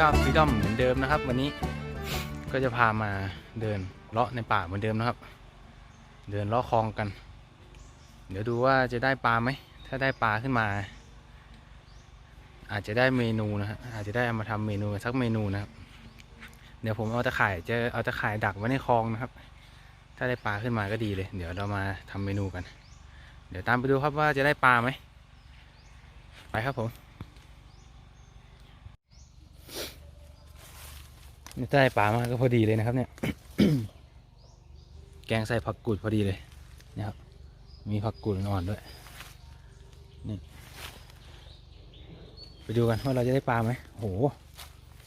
ก้าฟรีดอมเหมือนเดิมนะครับ วันนี้ก็จะพามาเดินเลาะในป่าเหมือนเดิมนะครับ เดินเลาะคลองกัน เดี๋ยวดูว่าจะได้ปลาไหม ถ้าได้ปลาขึ้นมา อาจจะได้เมนูนะฮะอาจจะได้เอามาทำเมนูสักเมนูนะครับ เดี๋ยวผมเอาตะข่ายจะเอาตะข่ายดักไว้ในคลองนะครับ ถ้าได้ปลาขึ้นมาก็ดีเลย เดี๋ยวเรามาทำเมนูกัน เดี๋ยวตามไปดูครับว่าจะได้ปลาไหมไปครับผม ได้ปลามาก็พอดีเลยนะครับ เนี่ย แกงใส่ผักกูดพอดีเลยนะครับ มีผักกูดอ่อนด้วยนี่ไปดูกันว่าเราจะได้ปลาไหมโห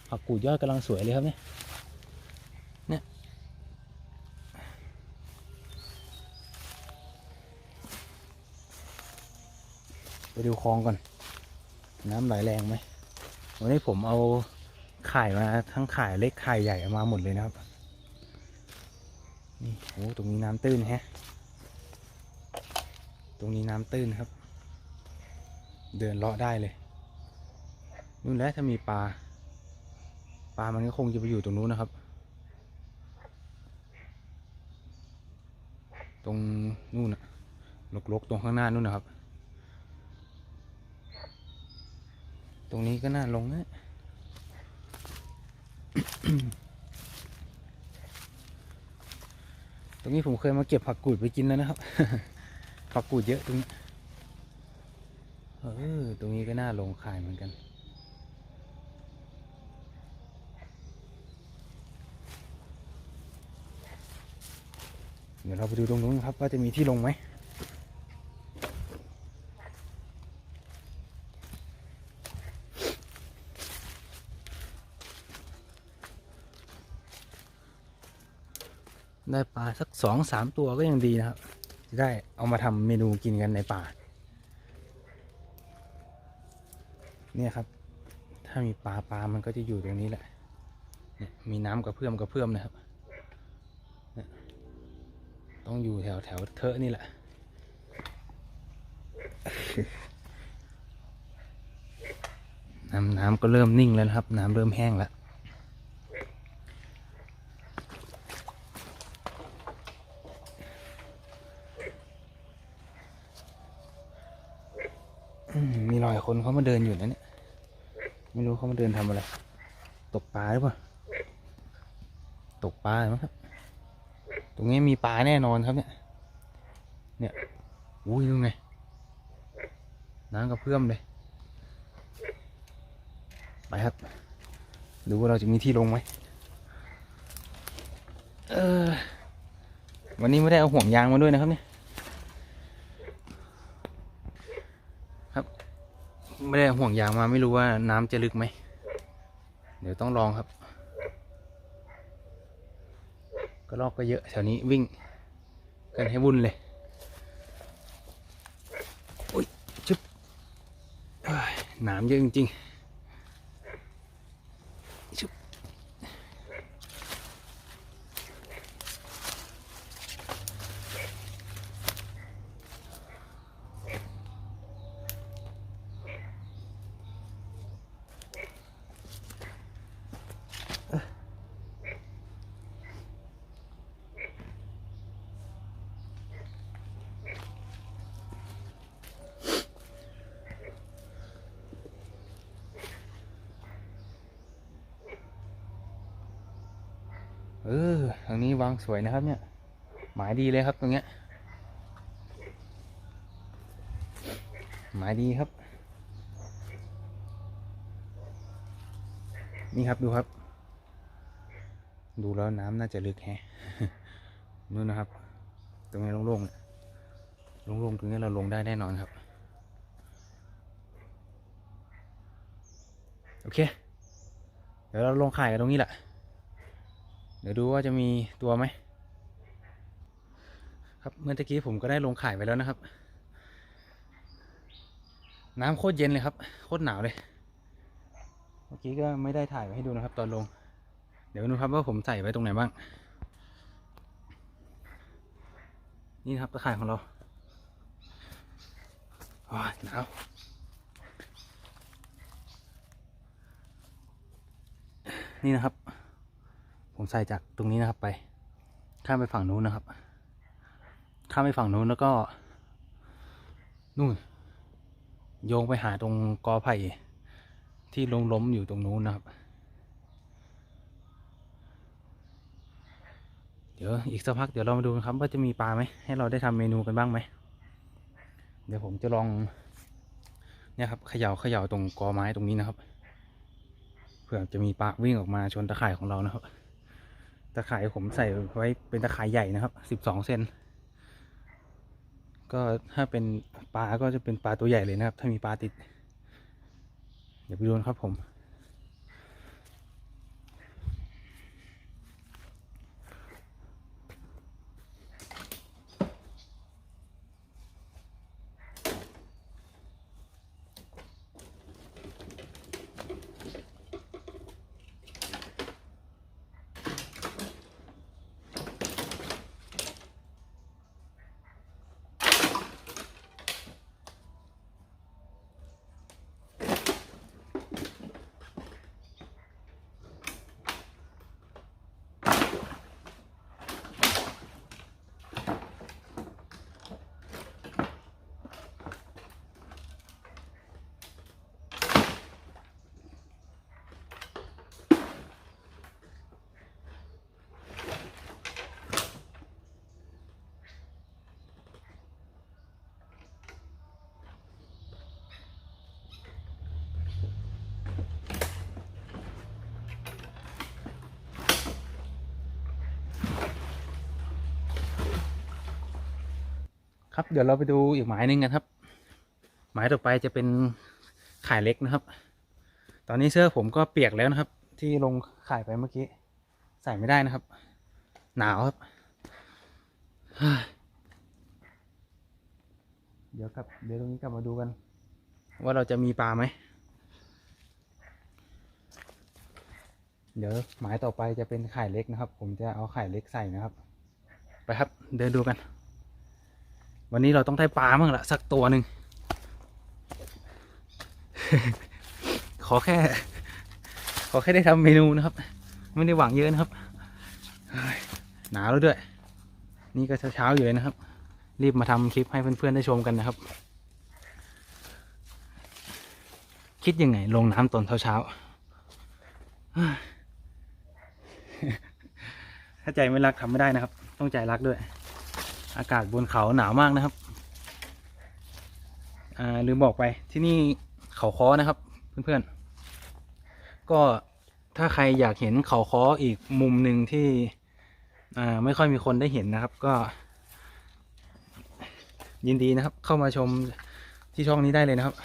ผักกูดยอดกำลังสวยเลยครับเนี่ยเนี่ยไปดูคลองก่อน น้ำไหลแรงไหมวันนี้ผมเอา ขายมาทั้งขายเล็กขายใหญ่มาหมดเลยนะครับ นี่โอ้ตรงนี้น้ำตื้นแฮะ ตรงนี้น้ำตื้นครับ เดินเลาะได้เลยนู่นแหละถ้ามีปลา ปลามันก็คงจะไปอยู่ตรงนู้นนะครับ ตรงนู่นอะลกๆตรงข้างหน้านู่นนะครับ ตรงนี้ก็น่าลงนะ ตรงนี้ผมเคยมาเก็บผักกูดไปกินแล้วนะครับ ผักกูดเยอะตรงนี้เออตรงนี้ก็น่าลงขายเหมือนกันเดี๋ยวเราไปดูตรงนู้นครับว่าจะมีที่ลงไหม ได้ปลาสักสองสามตัวก็ยังดีนะครับจะได้เอามาทำเมนูกินกันในป่า เนี่ยครับ ถ้ามีปลาปลามันก็จะอยู่ตรงนี้แหละเนี่ยมีน้ำกระเพื่อมกระเพื่อมนะครับ ต้องอยู่แถวแถวเทอะนี่แหละ น้ำน้ำก็เริ่มนิ่งแล้วนะครับ น้ำเริ่มแห้งแล้ว มีรอยคนเขามาเดินอยู่นะเนี่ย ไม่รู้เขามาเดินทำอะไร ตกปลาหรือเปล่า ตกปลามั้งครับ ตรงนี้มีปลาแน่นอนครับเนี่ย เนี่ย อุ้ยดูไง น้ำกระเพื่อมเลย ไปครับ ดูว่าเราจะมีที่ลงไหม เออ วันนี้ไม่ได้เอาห่วงยางมาด้วยนะครับเนี่ย ไม่ได้ห่วงยางมาไม่รู้ว่าน้ำจะลึกไหม เดี๋ยวต้องลองครับ ก็ลอกก็เยอะแถวนี้วิ่ง กันให้วุ่นเลยอุ้ยชึบน้ำเยอะจริงๆ เออทางนี้วางสวยนะครับ เนี่ย หมายดีเลยครับตรงเนี้ย หมายดีครับ นี่ครับดูครับ ดูแล้วน้ำน่าจะลึกแฮะนู่นนะครับ ตรงนี้โล่งๆนี่โล่งๆตรงนี้เราลงได้แน่นอนครับ โอเค เดี๋ยวเราลงข่ายกันตรงนี้แหละ ดี๋ยวดูว่าจะมีตัวไหม ครับเมื่อกี้ผมก็ได้ลงข่ายไปแล้วนะครับ น้ำโคตรเย็นเลยครับ โคตรหนาวเลย เมื่อกี้ก็ไม่ได้ถ่ายไว้ให้ดูนะครับ ตอนลง เดี๋ยวดูครับว่าผมใส่ไว้ตรงไหนบ้าง นี่นะครับตะข่ายของเราโอ้ยหนาวนี่นะครับ ผมใส่จากตรงนี้นะครับไป ข้ามไปฝั่งนู้นนะครับ ข้ามไปฝั่งนู้นแล้วก็ นู่น โยงไปหาตรงกอไผ่ที่ล้มล้มอยู่ตรงนู้นนะครับ เดี๋ยวอีกสักพักเดี๋ยวเรามาดูกันครับ ว่าจะมีปลาไหมให้เราได้ทำเมนูกันบ้างไหมเดี๋ยวผมจะลองเนี่ยครับเขย่าเขย่าตรงกอไม้ตรงนี้นะครับเผื่อจะมีปลาวิ่งออกมาชนตะข่ายของเรานะครับ ตะข่ายผมใส่ไว้เป็นตะข่ายใหญ่นะครับสิบสองเซนก็ถ้าเป็นปลาก็จะเป็นปลาตัวใหญ่เลยนะครับ ถ้ามีปลาติด เดี๋ยวไปดูนครับผม เดี๋ยวเราไปดูอีกหมายหนึ่งกันครับ หมายต่อไปจะเป็นข่ายเล็กนะครับ ตอนนี้เสื้อผมก็เปียกแล้วนะครับ ที่ลงข่ายไปเมื่อกี้ ใส่ไม่ได้นะครับ หนาวครับเฮ้ยเดี๋ยวกลับเดี๋ยวตรงนี้กลับมาดูกัน ว่าเราจะมีปลาไหม เดี๋ยวหมายต่อไปจะเป็นข่ายเล็กนะครับ ผมจะเอาข่ายเล็กใส่นะครับ ไปครับ เดินดูกัน วันนี้เราต้องได้ปลาบ้างละสักตัวหนึ่ง ขอแค่ ขอแค่ได้ทำเมนูนะครับ ไม่ได้หวังเยอะนะครับ หนาวแล้วด้วย นี่ก็เช้าๆอยู่เลยนะครับ รีบมาทำคลิปให้เพื่อนๆได้ชมกันนะครับ คิดยังไงลงน้ำตอนเช้าๆเฮ้ยถ้าใจไม่รักทำไม่ได้นะครับ ต้องใจรักด้วย อากาศบนเขาหนาวมากนะครับ อ่าลืมบอกไปที่นี่เขาค้อนะครับ เพื่อนๆ ก็ถ้าใครอยากเห็นเขาค้ออีกมุมหนึ่งที่ อ่าไม่ค่อยมีคนได้เห็นนะครับ ก็ ยินดีนะครับ เข้ามาชมที่ช่องนี้ได้เลยนะครับ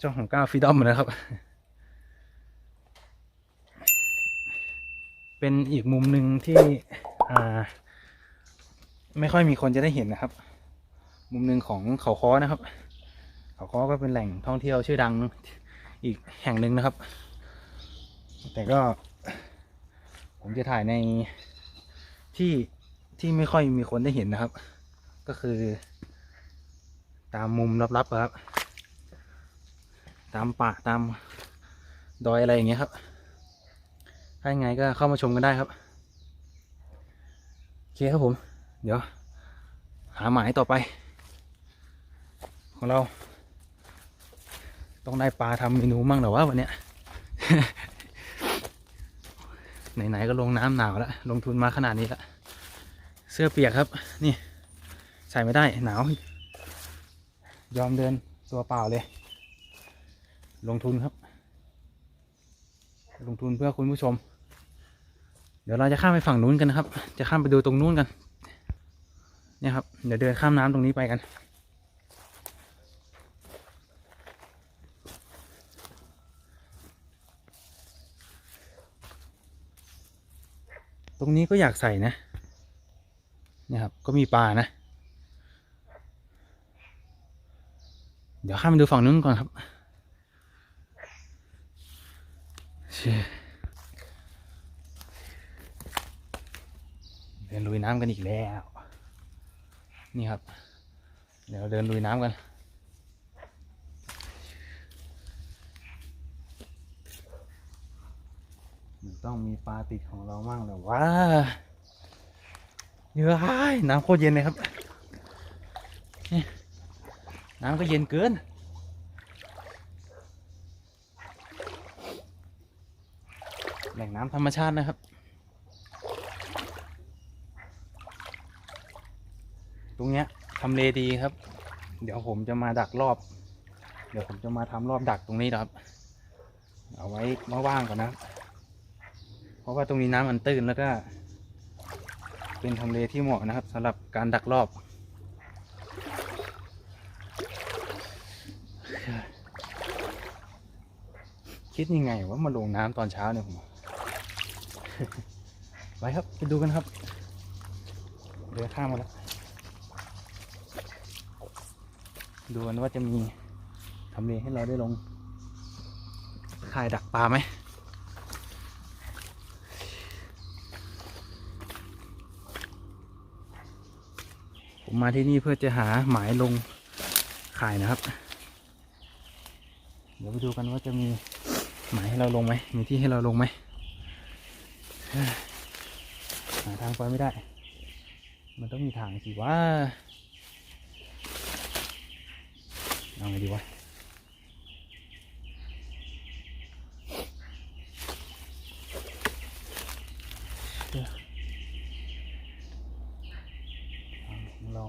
ช่องของก้าวฟีดอมนะครับ เป็นอีกมุมหนึ่งที่ อ่า ไม่ค่อยมีคนจะได้เห็นนะครับ มุมหนึ่งของเขาค้อนะครับ เขาค้อก็เป็นแหล่งท่องเที่ยวชื่อดังอีกแห่งหนึ่งนะครับ แต่ก็ ผมจะถ่ายในที่ที่ไม่ค่อยมีคนได้เห็นนะครับ ก็คือ ตามมุมลับๆครับ ตามป่าตามดอยอะไรอย่างเงี้ยครับ ถ้ายังไงก็เข้ามาชมกันได้ครับ โอเคครับผม เดี๋ยว หาหมายต่อไป ของเรา ต้องได้ปลาทำเมนูมั่งเหรอวะวันเนี้ยไหนๆก็ลงน้ำหนาวแล้วลงทุนมาขนาดนี้แล้วเสื้อเปียกครับ นี่ ใส่ไม่ได้หนาว ยอมเดินตัวเปล่าเลย ลงทุนครับ ลงทุนเพื่อคุณผู้ชม เดี๋ยวเราจะข้ามไปฝั่งนู้นกันนะครับ จะข้ามไปดูตรงนู้นกัน เนี่ยครับ เดี๋ยวเดินข้ามน้ำตรงนี้ไปกันตรงนี้ก็อยากใส่นะเนี่ยครับ ก็มีปลานะ เดี๋ยวข้ามไปดูฝั่งนู้นก่อนครับเชี่ยเดินลุยน้ำกันอีกแล้ว นี่ครับ เดี๋ยวเดินลุยน้ำกัน ต้องมีปลาติดของเรามั่งและว่าเฮ้ยน้ำโคตรเย็นเลยครับนี่น้ำก็เย็นเกินแหล่งน้ำธรรมชาตินะครับ ตรงเนี้ยทำเลดีครับ เดี๋ยวผมจะมาดักรอบ เดี๋ยวผมจะมาทำรอบดักตรงนี้นะครับ เอาไว้ว่างๆก่อนนะเพราะว่าตรงนี้น้ำมันตื้นแล้วก็ เป็นทำเลที่เหมาะนะครับสำหรับการดักรอบคิดยังไงว่ามาลงน้ำตอนเช้าเนี่ยผมไปครับ ไปดูกันครับ เดินข้ามมาแล้ว ดูกันว่าจะมีทำเลให้เราได้ลงข่ายดักปลาไหมผมมาที่นี่เพื่อจะหาหมายลงข่ายนะครับ เดี๋ยวไปดูกันว่าจะมีหมายให้เราลงไหมมีที่ให้เราลงไหมหาทางไปไม่ได้ มันต้องมีทางสิว่า เอาไงดีวะเอาของเรา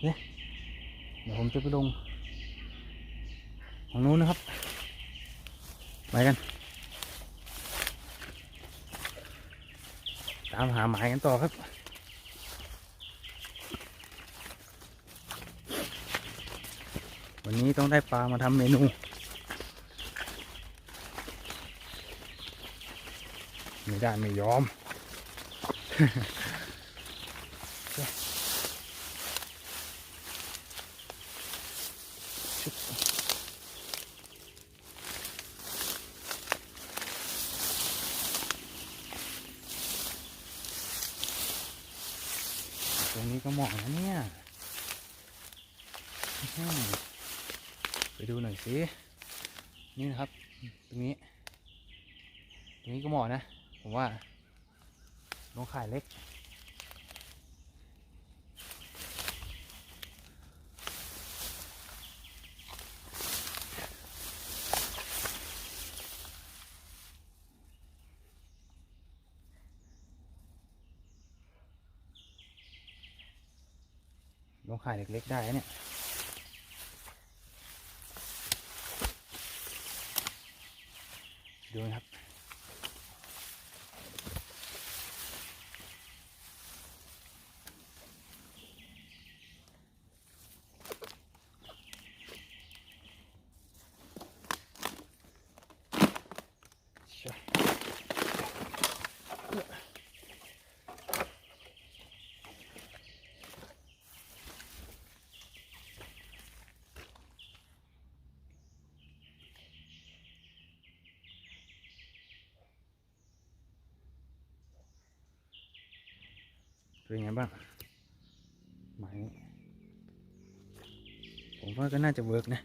เดี๋ยวผมจะไปลงทางนู้นนะครับ ไปกัน ตามหาหมายกันต่อครับ นี้ต้องได้ปลามาทำเมนู ไม่ได้ไม่ยอม ตรงนี้ก็เหมาะนะเนี่ยอื้อหือไปดูหน่อยสิ นี่นะครับ ตรงนี้ ตรงนี้ก็เหมาะนะ ผมว่า ลงขายเล็กลงขายเล็กๆได้เนี่ย เป็นไงบ้างหมายนี้ผมว่าก็น่าจะเวิร์กนะ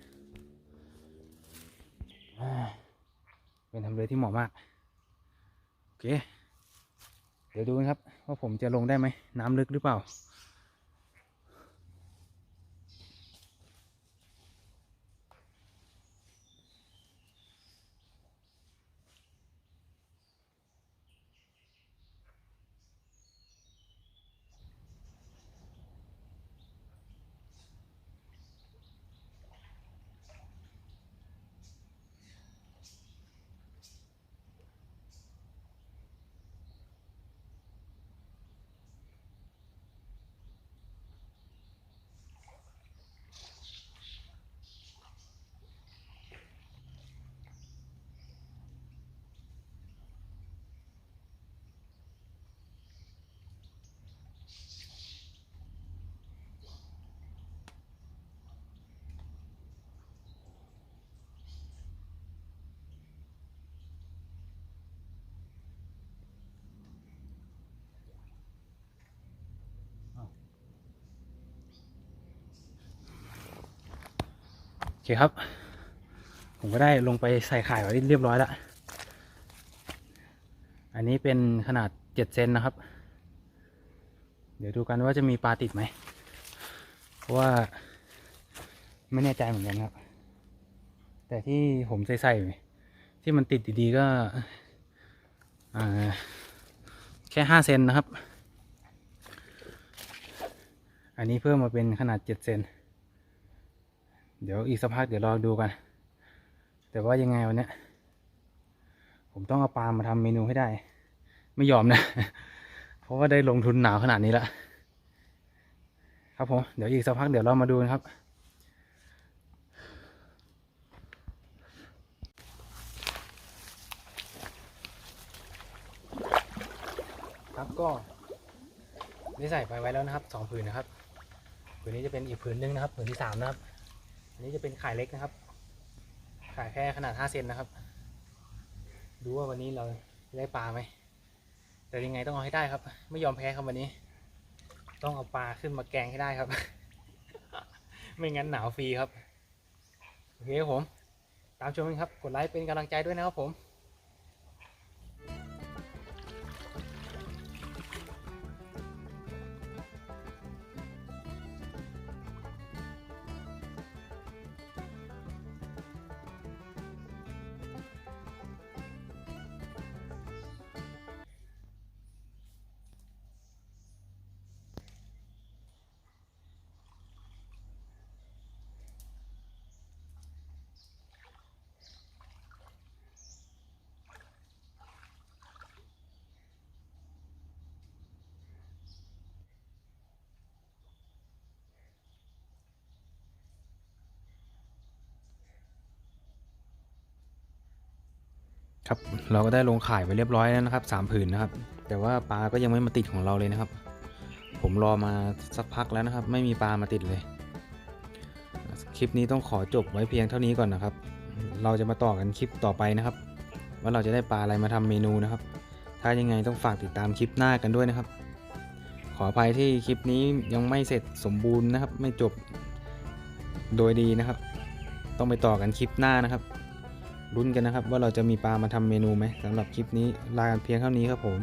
เป็นทำเลที่เหมาะมาก โอเค เดี๋ยวดูนะครับ ว่าผมจะลงได้ไหม น้ำลึกหรือเปล่า คครับ ผมก็ได้ลงไปใส่ไข่ไว้เรียบร้อยแล้ว อันนี้เป็นขนาดเจ็ดเซนนะครับ เดี๋ยวดูกันว่าจะมีปลาติดไหม เพราะว่าไม่แน่ใจเหมือนกันครับ แต่ที่ผมใส่ใส่ๆที่มันติดดีๆก็แค่ห้าเซนนะครับ อันนี้เพิ่มมาเป็นขนาดเจ็ดเซน ดี๋ยวอีกสักพักเดี๋ยวรอดูกัน แต่ว่ายังไงวันเนี้ยผมต้องเอาปลามาทำเมนูให้ได้ ไม่ยอมนะ เพราะว่าได้ลงทุนหนาวขนาดนี้แล้วครับผม เดี๋ยวอีกสักพักเดี๋ยวเรามาดูนะครับครับก็ได้ใส่ไปไว้แล้วนะครับสองผืนนะครับผืนนี้จะเป็นอีกผืนหนึงนะครับผืนที่สามนะครับ อันนี้จะเป็นขายเล็กนะครับ ขายแค่ขนาดห้าเซนนะครับ ดูว่าวันนี้เราได้ปลาไหม แต่ยังไงต้องเอาให้ได้ครับ ไม่ยอมแพ้ครับวันนี้ ต้องเอาปลาขึ้นมาแกงให้ได้ครับ ไม่งั้นหนาวฟรีครับ โอเคครับผม ตามชมกันครับ กดไลค์เป็นกำลังใจด้วยนะครับผม ครับ เราก็ได้ลงข่ายไปเรียบร้อยแล้วนะครับสามผืนนะครับ แต่ว่าปลาก็ยังไม่มาติดของเราเลยนะครับ ผมรอมาสักพักแล้วนะครับ ไม่มีปลามาติดเลย คลิปนี้ต้องขอจบไว้เพียงเท่านี้ก่อนนะครับ เราจะมาต่อกันคลิปต่อไปนะครับ ว่าเราจะได้ปลาอะไรมาทำเมนูนะครับ ถ้ายังไงต้องฝากติดตามคลิปหน้ากันด้วยนะครับ ขออภัยที่คลิปนี้ยังไม่เสร็จสมบูรณ์นะครับ ไม่จบโดยดีนะครับ ต้องไปต่อกันคลิปหน้านะครับ ลุ้นกันนะครับ ว่าเราจะมีปลามาทำเมนูไหมสำหรับคลิปนี้ลากันเพียงเท่านี้ครับผม